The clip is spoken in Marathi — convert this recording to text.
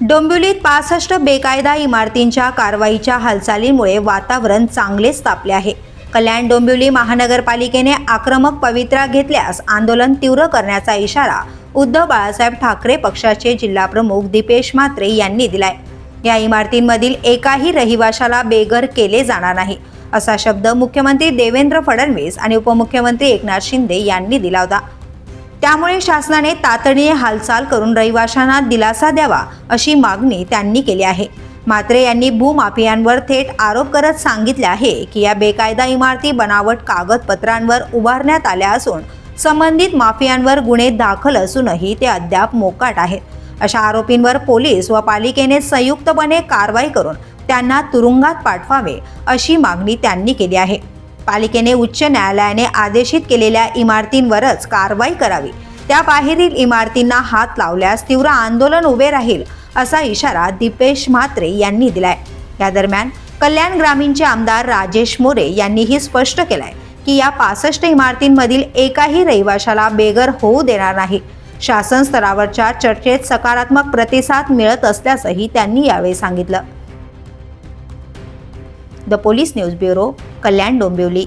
डोंबिवलीत पासष्ट बेकायदा इमारतींच्या कारवाईच्या हालचालीमुळे वातावरण चांगलेच तापले आहे. कल्याण डोंबिवली महानगरपालिकेने आक्रमक पवित्रा घेतल्यास आंदोलन तीव्र करण्याचा इशारा उद्धव बाळासाहेब ठाकरे पक्षाचे जिल्हाप्रमुख दीपेश म्हात्रे यांनी दिलाय. या इमारतींमधील एकाही रहिवाशाला बेघर केले जाणार नाही असा शब्द मुख्यमंत्री देवेंद्र फडणवीस आणि उपमुख्यमंत्री एकनाथ शिंदे यांनी दिला होता. त्यामुळे शासनाने तातडीने हालचाल करून रहिवाशांना दिलासा द्यावा अशी मागणी त्यांनी केली आहे. मात्र यांनी भूमाफियांवर थेट आरोप करत सांगितले आहे की या बेकायदा इमारती बनावट कागदपत्रांवर उभारण्यात आल्या असून संबंधित माफियांवर गुन्हे दाखल असूनही ते अद्याप मोकाट आहेत. अशा आरोपींवर पोलीस व पालिकेने संयुक्तपणे कारवाई करून त्यांना तुरुंगात पाठवावे अशी मागणी त्यांनी केली आहे. पालिकेने उच्च न्यायालयाने आदेशित केलेल्या इमारतींवरच कारवाई करावी. त्या बाहेरील इमारतींना हात लावल्यास तीव्र आंदोलन उभे राहील असा इशारा दीपेश म्हात्रे यांनी दिलाय. या दरम्यान कल्याण ग्रामीणचे आमदार राजेश मोरे यांनीही स्पष्ट केलंय की या पासष्ट इमारतींमधील एकाही रहिवाशाला बेघर होऊ देणार नाही. शासन स्तरावरच्या चर्चेत सकारात्मक प्रतिसाद मिळत असल्याचंही त्यांनी यावेळी सांगितलं. The police news bureau Kalyan Dombivli.